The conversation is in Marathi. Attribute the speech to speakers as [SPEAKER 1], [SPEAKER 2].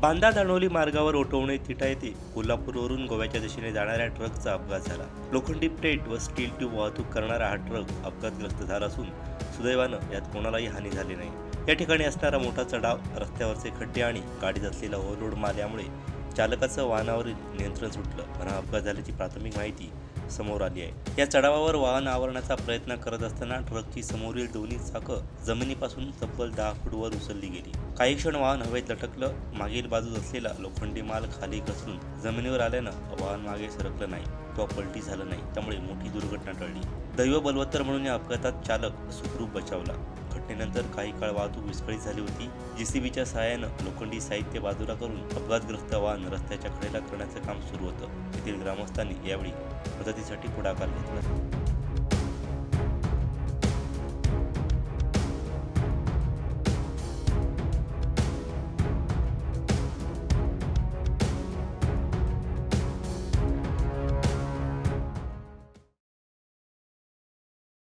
[SPEAKER 1] बांदा दाणोली मार्गावर ओटवणे तिठा येथे कोल्हापूरवरून गोव्याच्या दिशेने जाणाऱ्या ट्रकचा अपघात झाला. लोखंडी प्लेट व स्टील ट्यूब वाहतूक करणारा हा ट्रक अपघातग्रस्त झाला असून सुदैवानं यात कोणालाही हानी झाली नाही. या ठिकाणी असणारा मोठा चढाव रस्त्यावरचे खड्डे आणि गाडीत असलेला ओव्हरलोड माल यामुळे चालकाचं वाहनावरील नियंत्रण सुटलं. पण हा अपघात झाल्याची प्राथमिक माहिती समोर आली आहे. या चढावावर वाहन आवरण्याचा प्रयत्न करत असताना ट्रकची समोरील दोन्ही चाकं जमिनीपासून तब्बल दहा फूट वर उचलली गेली. काही क्षण वाहन हवेत लटकलं. मागील बाजूस असलेला लोखंडी माल खाली घसरून जमिनीवर आल्यानं वाहन मागे सरकलं नाही. किंवा पलटी झालं नाही. त्यामुळे मोठी दुर्घटना टळली. दैव बलवत्तर म्हणून या अपघातात चालक सुखरूप बचावला. घटनेनंतर काही काळ वाहतूक विस्कळीत झाली होती. जेसीबीच्या सहाय्यानं लोखंडी साहित्य बाजूला करून अपघातग्रस्त वाहन रस्त्याच्या कडेला करण्याचं काम सुरू होतं. तेथील ग्रामस्थांनी यावेळी मदतीसाठी पुढाकार घेतला.